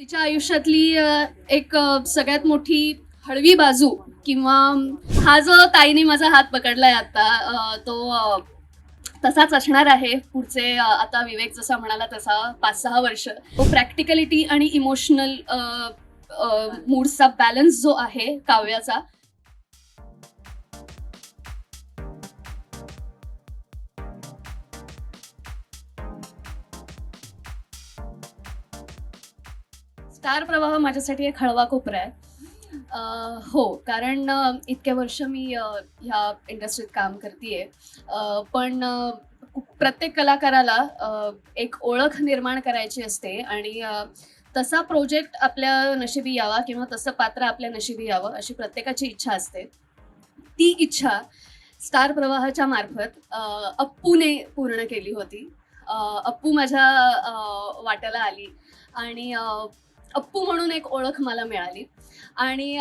तिच्या आयुष्यातली एक सगळ्यात मोठी हळवी बाजू किंवा हा जो ताईने माझा हात पकडलाय आता तो तसाच असणार आहे. पुढचे आता विवेक जसा म्हणाला तसा पाच सहा वर्ष. तो प्रॅक्टिकलिटी आणि इमोशनल मूडचा बॅलन्स जो आहे काव्याचा स्टार प्रवाह माझ्यासाठी एक हळवा कोपरा आहे. हो कारण अह, इतके वर्ष मी ह्या इंडस्ट्रीत काम करते पण प्रत्येक कलाकाराला एक ओळख निर्माण करायची असते आणि तसा प्रोजेक्ट आपल्या नशिबी यावा किंवा तसं पात्र आपल्या नशिबी यावं अशी प्रत्येकाची इच्छा असते. ती इच्छा स्टार प्रवाहाच्या मार्फत अप्पूने पूर्ण केली होती. अप्पू माझ्या अह, वाट्याला आली आणि अप्पू म्हणून एक ओळख मला मिळाली. आणि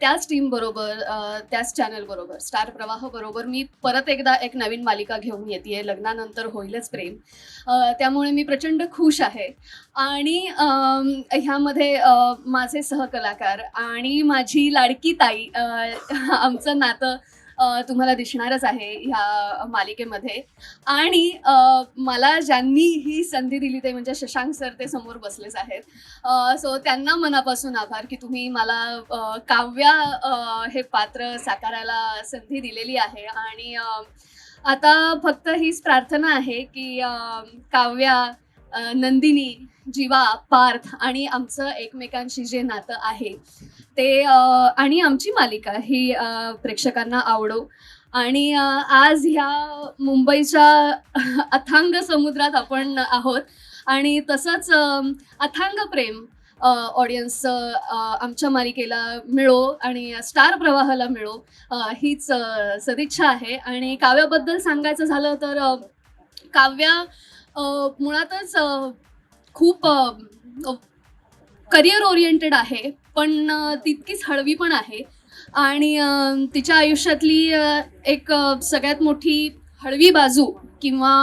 त्याच टीम बरोबर त्याच चॅनल बरोबर स्टार प्रवाह बरोबर मी परत एकदा एक नवीन मालिका घेऊन येते लग्नानंतर होईलच प्रेम. त्यामुळे मी प्रचंड खुश आहे. आणि ह्यामध्ये माझे सहकलाकार आणि माझी लाडकी ताई आमचं नातं तुम्हाला दिसणारच आहे ह्या मालिकेमध्ये. आणि मला ज्यांनी ही संधी दिली ते म्हणजे शशांक सर ते समोर बसलेच आहेत. सो त्यांना मनापासून आभार की तुम्ही मला काव्या हे पात्र साकारायला संधी दिलेली आहे. आणि आता फक्त हीच प्रार्थना आहे की काव्या नंदिनी जीवा पार्थ आणि आमचं एकमेकांशी जे नातं आहे ते आणि आमची मालिका ही प्रेक्षकांना आवडो. आणि आज ह्या मुंबईच्या अथांग समुद्रात आपण आहोत आणि तसंच अथांग प्रेम ऑडियन्स आमच्या मालिकेला मिळो आणि स्टार प्रवाहाला मिळो हीच सदिच्छा आहे. आणि काव्याबद्दल सांगायचं झालं तर काव्या मुळातच खूप करिअर ओरिएंटेड आहे पण तितकीच हळवी पण आहे. आणि तिच्या आयुष्यातली एक सगळ्यात मोठी हळवी बाजू किंवा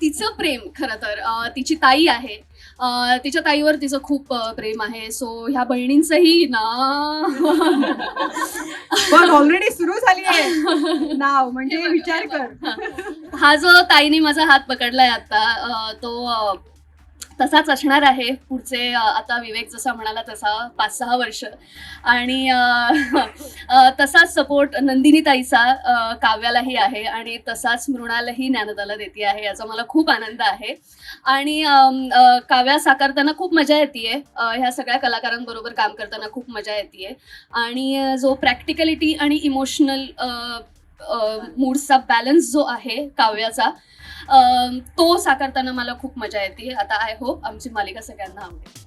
तिचं प्रेम खरं तर तिची ताई आहे. तिच्या ताईवर तिचं खूप प्रेम आहे. सो ह्या बहिणींचंही ना. ऑलरेडी सुरू झाली आहे. नाव म्हणजे विचार कर. हा जो ताईने माझा हात पकडलाय आता तो तसाच असणार आहे. पुढचे आता विवेक जसा म्हणाला तसा पाच सहा वर्ष. आणि तसाच सपोर्ट नंदिनी ताईचा काव्यालाही आहे आणि तसाच मृणालही ज्ञानदाला देते आहे याचा मला खूप आनंद आहे. आणि काव्या साकारताना खूप मजा येते ह्या सगळ्या कलाकारांबरोबर काम करताना खूप मजा येते आणि जो प्रॅक्टिकलिटी आणि इमोशनल मूडचा बॅलन्स जो आहे काव्याचा तो साकारताना मला खूप मजा येते. आता आय होप आमची मालिका सगळ्यांना आवडेल.